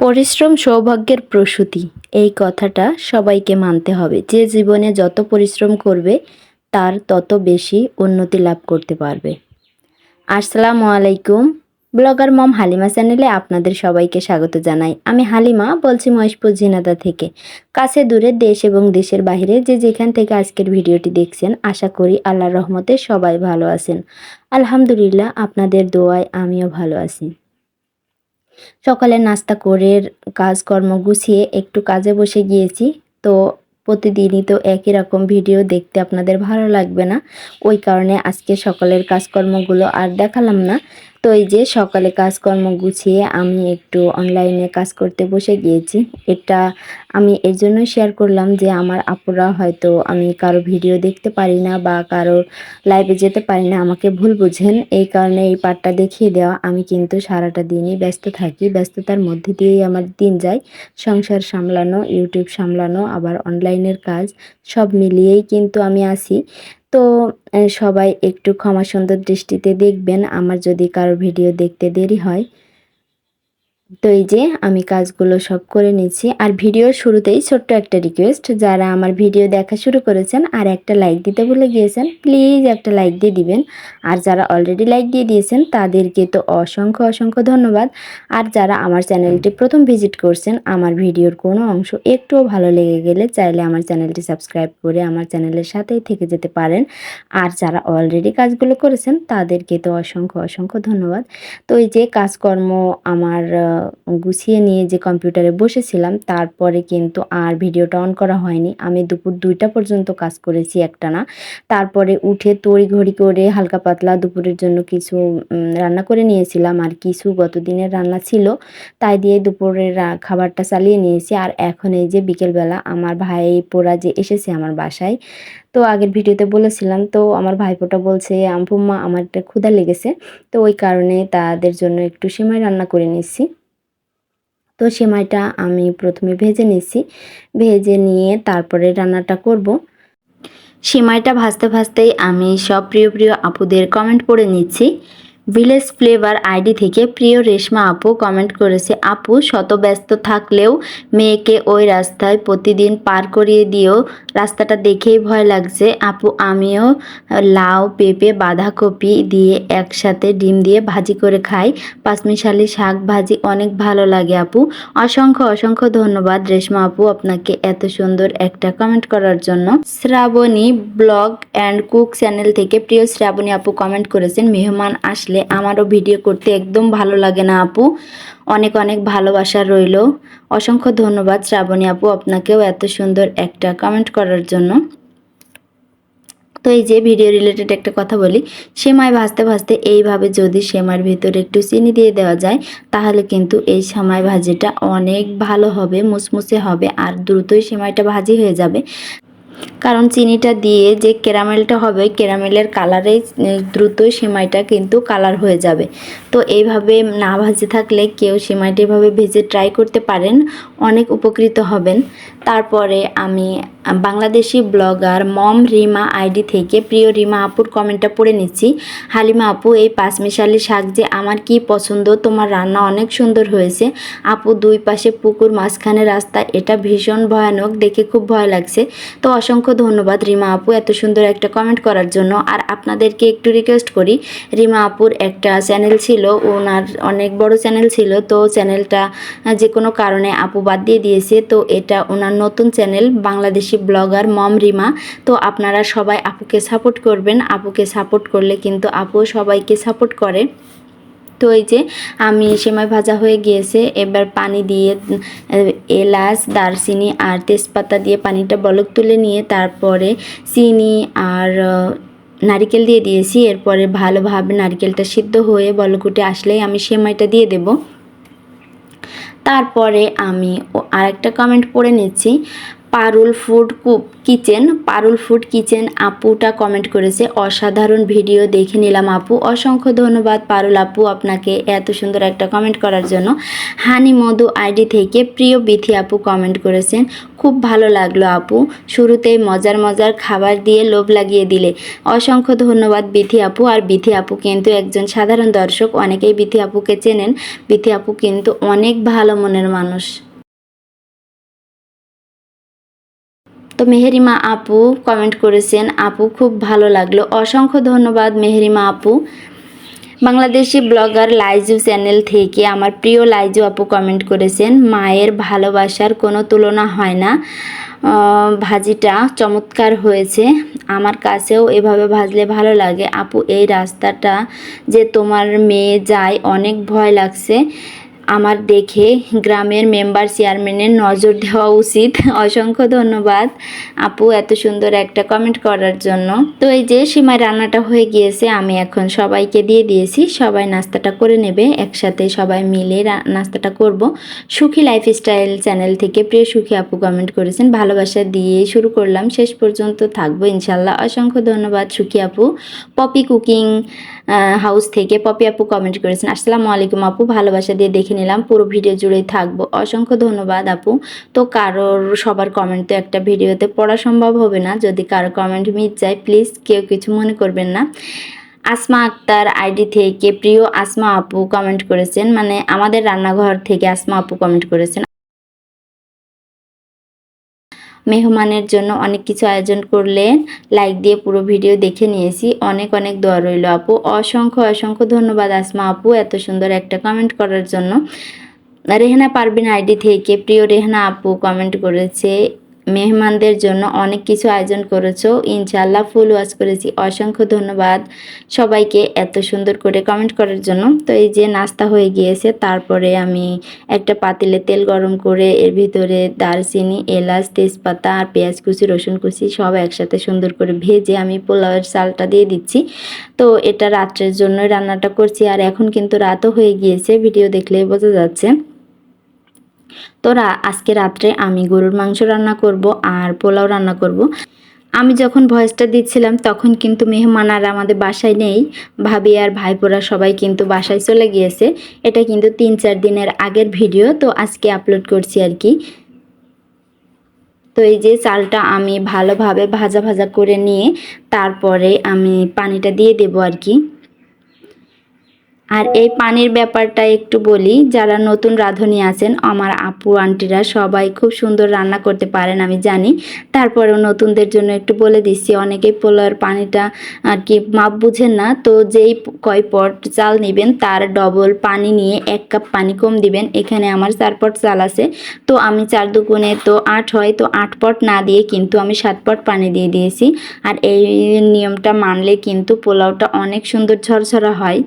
পরিশ্রম সৌভাগ্যের প্রসূতি। এই কথাটা সবাইকে মানতে হবে। যে জীবনে যত পরিশ্রম করবে, তার তত বেশি উন্নতি লাভ করতে পারবে। আসসালামু আলাইকুম। ব্লগার মম হালিমা চ্যানেলে আপনাদের সবাইকে স্বাগত জানাই। আমি হালিমা, বলছি মহেশপুর ঝিনাদা থেকে। কাছে দূরে দেশ এবং দেশের বাইরে যে যেখান থেকে আজকের ভিডিওটি দেখছেন, আশা করি আল্লাহর রহমতে সবাই ভালো আছেন। আলহামদুলিল্লাহ, আপনাদের দোয়ায় আমিও ভালো আছি। সকালে নাস্তা করে কাজকর্ম গুছিয়ে একটু কাজে বসে গিয়েছি। তো প্রতিদিনই তো একই রকম ভিডিও দেখতে আপনাদের ভালো লাগবে না। ওই কারণে আজকে সকালের কাজকর্মগুলো আর দেখালাম না। তো এই যে সকালে কাজকর্ম গুছিয়ে আমি একটু অনলাইনে কাজ করতে বসে গিয়েছি। এটা আমি এর জন্য শেয়ার করলাম যে আমার আপুরা হয়তো আমি কারও ভিডিও দেখতে পারি না বা কারও লাইভে যেতে পারি না, আমাকে ভুল বুঝেন। এই কারণে এই পার্টটা দেখিয়ে দেওয়া। আমি কিন্তু সারাটা দিনই ব্যস্ত থাকি। ব্যস্ততার মধ্যে দিয়েই আমার দিন যায়। সংসার সামলানো ইউটিউব সামলানো, আবার অনলাইনের কাজ সব মিলিয়েই কিন্তু আমি আসি তো সবাই একটু ক্ষমা সুন্দর দৃষ্টিতে দেখবেন। আমার যদি কারও ভিডিও দেখতে দেরি হয় তো এই যে আমি কাজগুলো সব করে নিচ্ছি আর ভিডিওর শুরুতেই ছোট্ট একটা রিকোয়েস্ট যারা আমার ভিডিও দেখা শুরু করেছেন আর একটা লাইক দিতে ভুলে গিয়েছেন প্লিজ একটা লাইক দিয়ে দিবেন। আর যারা অলরেডি লাইক দিয়ে দিয়েছেন, তাদেরকে তো অসংখ্য অসংখ্য ধন্যবাদ। আর যারা আমার চ্যানেলটি প্রথম ভিজিট করছেন, আমার ভিডিওর কোনো অংশ একটুও ভালো লেগে গেলে চাইলে আমার চ্যানেলটি সাবস্ক্রাইব করে আমার চ্যানেলের সাথেই থেকে যেতে পারেন। আর যারা অলরেডি কাজগুলো করেছেন, তাদেরকে তো অসংখ্য অসংখ্য ধন্যবাদ। তো এই যে কাজকর্ম আমার গুছিয়ে নিয়ে যে কম্পিউটারে বসেছিলাম, তারপরে কিন্তু আর ভিডিওটা অন করা হয়নি। আমি দুপুর দুইটা পর্যন্ত কাজ করেছি একটানা। তারপরে উঠে তড়ি ঘড়ি করে হালকা পাতলা দুপুরের জন্য কিছু রান্না করে নিয়েছিলাম। আর কিছু গত দিনের রান্না ছিল, তাই দিয়ে দুপুরের খাবারটা চালিয়ে নিয়েছি। আর এখন এই যে বিকেলবেলা আমার ভাই পোড়া যে এসেছে আমার বাসায়, তো আগের ভিডিওতে বলেছিলাম, তো আমার ভাইপোটা বলছে আমার একটা ক্ষুধা লেগেছে। তো ওই কারণে তাদের জন্য একটু সেমাই রান্না করে নিচ্ছি তো সেমাইটা আমি প্রথমে ভেজে নিচ্ছি ভেজে নিয়ে তারপরে রান্নাটা করব। সেমাইটা ভাজতে ভাজতেই আমি সব প্রিয় প্রিয় আপুদের কমেন্ট পড়ে নিচ্ছি। ভিলেজ ফ্লেভার আইডি থেকে প্রিয় রেশমা আপু কমেন্ট করেছে, আপু শত ব্যস্ত থাকলেও মেয়েকে ওই রাস্তায় প্রতিদিন পার করিয়ে দিও। রাস্তাটা দেখেই ভয় লাগছে। আপু, আমিও লাউ, পেঁপে, বাঁধাকপি দিয়ে একসাথে ডিম দিয়ে ভাজি করে খাই। পাঁচমিশালি শাক ভাজি অনেক ভালো লাগে আপু। অসংখ্য অসংখ্য ধন্যবাদ রেশমা আপু আপনাকে এত সুন্দর একটা কমেন্ট করার জন্য। Shrabani blog and cook channel থেকে প্রিয় শ্রাবণী আপু কমেন্ট করেছেন, মেহমান আসলে আমারও ভিডিও করতে একদম ভালো লাগে না আপু। অনেক অনেক ভালোবাসা রইল। অসংখ্য ধন্যবাদ শ্রাবণী আপু আপনাকেও এত সুন্দর একটা কমেন্ট করার জন্য। তো এই যে ভিডিও রিলেটেড একটা কথা বলি, সেমাই ভাজতে ভাজতে এইভাবে যদি সেমাইয়ের ভিতরে একটু চিনি দিয়ে দেওয়া যায়, তাহলে কিন্তু এই সেমাই ভাজিটা অনেক ভালো হবে, মুসমুসে হবে, আর দ্রুতই সেমাইটা ভাজি হয়ে যাবে। কারণ চিনিটা দিয়ে যে ক্যারামেলটা হবে, ক্যারামেলের কালারেই দ্রুত সেমাইটা কিন্তু কালার হয়ে যাবে। তো এইভাবে না ভাজে থাকলে কেউ সেমাইটা এভাবে ভেজে ট্রাই করতে পারেন, অনেক উপকৃত হবেন। তারপরে আমি বাংলাদেশি ব্লগার মম রিমা আইডি থেকে, প্রিয় রিমা আপুর কমেন্টটা পড়ে নিচ্ছি। হালিমা আপু, এই পাঁচমিশালি শাক যে আমার কি পছন্দ, তোমার রান্না অনেক সুন্দর হয়েছে। আপু, দুই পাশে পুকুর মাঝখানে রাস্তা, এটা ভীষণ ভয়ানক, দেখে খুব ভয় লাগছে। তো অসংখ্য ধন্যবাদ রিমা আপু এত সুন্দর একটা কমেন্ট করার জন্য। আর আপনাদেরকে একটু রিকোয়েস্ট করি, রিমা আপুর একটা চ্যানেল ছিল, ওনার অনেক বড় চ্যানেল ছিল, তো চ্যানেলটা যে কোনো কারণে আপু বাদ দিয়ে দিয়েছে, তো এটা ওনার নতুন চ্যানেল বাংলাদেশি ব্লগার মম রিমা, তো আপনারা সবাই আপুকে সাপোর্ট করবেন। আপুকে সাপোর্ট করলে কিন্তু আপু সবাইকে সাপোর্ট করে। তো এই যে, আমি সেমাই ভাজা হয়ে গিয়েছে। এবার পানি দিয়ে এলাচ, দারচিনি আর তেজপাতা দিয়ে পানিটা বলক তুলে নিয়ে তারপরে চিনি আর নারিকেল দিয়ে দিয়েছি। এরপরে ভালোভাবে নারিকেলটা সিদ্ধ হয়ে বলক উঠে আসলেই আমি সেমাইটা দিয়ে দেবো। তারপরে আমি আরেকটা কমেন্ট পড়ে নিচ্ছি। পারুল ফুড কুপ কিচেন, পারুল ফুড কিচেন আপুটা কমেন্ট করেছে, অসাধারণ ভিডিও দেখে নিলাম আপু। অসংখ্য ধন্যবাদ পারুল আপু আপনাকে এত সুন্দর একটা কমেন্ট করার জন্য। হানি মধু আইডি থেকে প্রিয় বিথি আপু কমেন্ট করেছেন, খুব ভালো লাগল আপু। শুরুতেই মজার মজার খাবার দিয়ে লোভ লাগিয়ে দিলে। অসংখ্য ধন্যবাদ বিথি আপু। আর বিথি আপু কিন্তু একজন সাধারণ দর্শক, অনেকেই বিথি আপুকে চেনেন। বিথি আপু কিন্তু অনেক ভালো মনের মানুষ। তো মেহেরিমা আপু কমেন্ট করেছেন, আপু খুব ভালো লাগল। অসংখ্য ধন্যবাদ মেহেরিমা আপু। বাংলাদেশি ব্লগার লাইজু চ্যানেল থেকে আমার প্রিয় লাইজু আপু কমেন্ট করেছেন, মায়ের ভালোবাসার কোনো তুলনা হয় না। ভাজিটা চমৎকার হয়েছে। আমার কাছেও এভাবে ভাজলে ভালো লাগে। আপু, এই রাস্তাটা যে তোমার মেয়ে যায় অনেক ভয় লাগছে। আমার দেখে গ্রামের মেম্বার চেয়ারম্যানের নজর দেওয়া উচিত। অসংখ্য ধন্যবাদ আপু এত সুন্দর একটা কমেন্ট করার জন্য। তো এই যে সীমায় রান্নাটা হয়ে গিয়েছে, আমি এখন সবাইকে দিয়ে দিয়েছি। সবাই নাস্তাটা করে নেবে, একসাথে সবাই মিলে নাস্তাটা করব। সুখী লাইফস্টাইল চ্যানেল থেকে প্রিয় সুখী আপু কমেন্ট করেছেন, ভালোবাসা দিয়ে শুরু করলাম। শেষ পর্যন্ত থাকব ইনশাল্লাহ। অসংখ্য ধন্যবাদ সুখী আপু। পপি কুকিং হাউস থেকে পপি আপু কমেন্ট করেছেন, আসসালামু আলাইকুম আপু, ভালোবাসা দিয়ে দেখে নিলাম, পুরো ভিডিও জুড়েই থাকব। অসংখ্য ধন্যবাদ আপু। তো কারোর সবার কমেন্ট তো একটা ভিডিওতে পড়া সম্ভব হবে না। যদি কারও কমেন্ট মিস যায় প্লিজ কেউ কিছু মনে করবেন না। আসমা আক্তার আইডি থেকে প্রিয় আসমা আপু কমেন্ট করেছেন মানে আমাদের রান্নাঘর থেকে আসমা আপু কমেন্ট করেছেন। মেহমানের জন্য অনেক কিছু আয়োজন করলেন। লাইক দিয়ে পুরো ভিডিও দেখে নিয়েছি। অনেক অনেক দোয়া রইল আপু। অসংখ্য অসংখ্য ধন্যবাদ আসমা আপু এত সুন্দর একটা কমেন্ট করার জন্য। রেহানা পারবিন আইডি থেকে প্রিয় রেহানা আপু কমেন্ট করেছে। মেহমানদের জন্য অনেক কিছু আয়োজন করেছ। ইনশাল্লাহ ফুল ওয়াচ করেছি। অসংখ্য ধন্যবাদ সবাইকে এত সুন্দর করে কমেন্ট করার জন্য। তো এই যে নাস্তা হয়ে গিয়েছে, তারপরে আমি একটা পাতিলে তেল গরম করে এর ভিতরে দারচিনি, এলাচ, তেজপাতা আর পেঁয়াজ কুচি, রসুন কুচি সব একসাথে সুন্দর করে ভেজে আমি পোলাওয়ের চালটা দিয়ে দিচ্ছি। তো এটা রাত্রের জন্যই রান্নাটা করছি। আর এখন কিন্তু রাতও হয়ে গিয়েছে ভিডিও দেখলেই বোঝা যাচ্ছে। তো রা- আজকে রাত্রে আমি গরুর মাংস রান্না করব আর পোলাও রান্না করব। আমি যখন ভয়েসটা দিচ্ছিলাম, তখন কিন্তু মেহমান আর আমাদের বাসায় নেই। ভাবি আর ভাইপোরা সবাই কিন্তু বাসায় চলে গিয়েছে। এটা কিন্তু তিন চার দিনের আগের ভিডিও, তো আজকে আপলোড করছি আর কি। তো এই যে চালটা আমি ভালোভাবে ভাজা ভাজা করে নিয়ে তারপরে আমি পানিটা দিয়ে দেবো আর কি। আর এই পানির ব্যাপারটা একটু বলি, যারা নতুন রাঁধুনি আছেন, আমার আপু, আন্টিরা সবাই খুব সুন্দর রান্না করতে পারেন, আমি জানি। তারপরেও নতুনদের জন্য একটু বলে দিচ্ছি অনেকেই পোলার পানিটা আর কি মাপ বুঝেন না, তো যেই কয় পট চাল নেবেন, তার ডবল পানি নিয়ে এক কাপ পানি কম দিবেন। এখানে আমার চার পট চাল আছে, তো আমি চার দুগুণে তো আট হয়, তো আট পট না দিয়ে কিন্তু আমি সাত পট পানি দিয়ে দিয়েছি। আর এই নিয়মটা মানলে কিন্তু পোলাওটা অনেক সুন্দর ঝরঝরা হয়।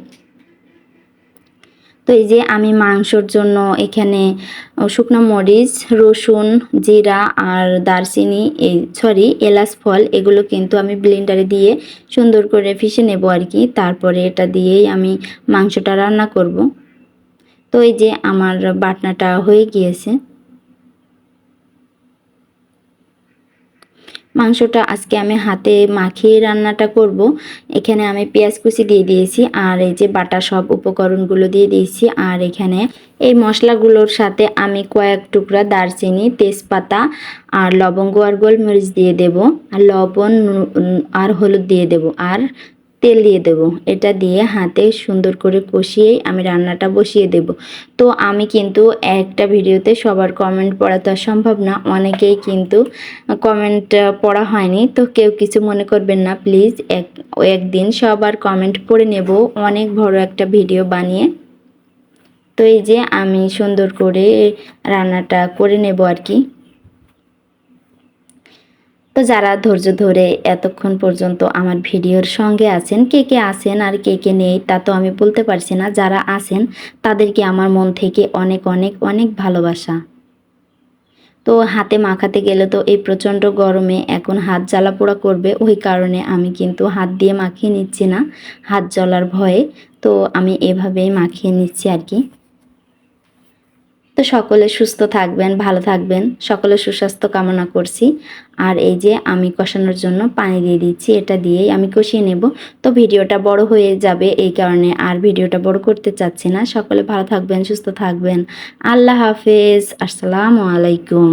তো এই যে আমি মাংসর জন্য এখানে শুকনো মরিচ, রসুন, জিরা আর দারচিনি, এই সরি এলাচ ফল, এগুলো কিন্তু আমি ব্লেন্ডারে দিয়ে সুন্দর করে ফিশে নেব আর কি। তারপরে এটা দিয়েই আমি মাংসটা রান্না করব। তো এই যে আমার বাটনাটা হয়ে গিয়েছে। মাংসটা আজকে আমি হাতে মাখিয়ে রান্নাটা করব। এখানে আমি পেঁয়াজ কুচি দিয়ে দিয়েছি, আর এই যে বাটা সব উপকরণগুলো দিয়ে দিয়েছি, আর এখানে এই মশলাগুলোর সাথে আমি কয়েক টুকরা দারচিনি, তেজপাতা, আর লবঙ্গ আর গোলমরিচ দিয়ে দেব, আর লবণ আর হলুদ দিয়ে দেব, আর তেল দিয়ে দেব। এটা দিয়ে হাতে সুন্দর করে কষিয়েই আমি রান্নাটা বসিয়ে দেব। তো আমি কিন্তু একটা ভিডিওতে সবার কমেন্ট পড়া তো সম্ভব না। অনেকেই কিন্তু কমেন্ট পড়া হয়নি। তো কেউ কিছু মনে করবেন না প্লিজ এক, একদিন সবার কমেন্ট পড়ে নেব। অনেক বড় একটা ভিডিও বানিয়ে। তো এই যে আমি সুন্দর করে রান্নাটা করে নেব আর কি। তো যারা ধৈর্য ধরে এতক্ষণ পর্যন্ত আমার ভিডিওর সঙ্গে আছেন, কে কে আছেন আর কে কে নেই তা তো আমি বলতে পারছি না, যারা আছেন তাদেরকে আমার মন থেকে অনেক অনেক অনেক ভালোবাসা। তো হাতে মাখাতে গেলে তো এই প্রচণ্ড গরমে এখন হাত জ্বালা পোড়া করবে, ওই কারণে আমি কিন্তু হাত দিয়ে মাখিয়ে নিচ্ছি না, হাত জ্বলার ভয়ে। তো আমি এভাবেই মাখিয়ে নিচ্ছি আর কি। তো সকলে সুস্থ থাকবেন, ভালো থাকবেন। সকলে সুস্বাস্থ্য কামনা করছি। আর এই যে আমি কষানোর জন্য পানি দিয়ে দিচ্ছি, এটা দিয়েই আমি কষিয়ে নেব। তো ভিডিওটা বড় হয়ে যাবে এই কারণে আর ভিডিওটা বড় করতে চাচ্ছি না। সকলে ভালো থাকবেন, সুস্থ থাকবেন। আল্লাহ হাফেজ। আসসালামু আলাইকুম।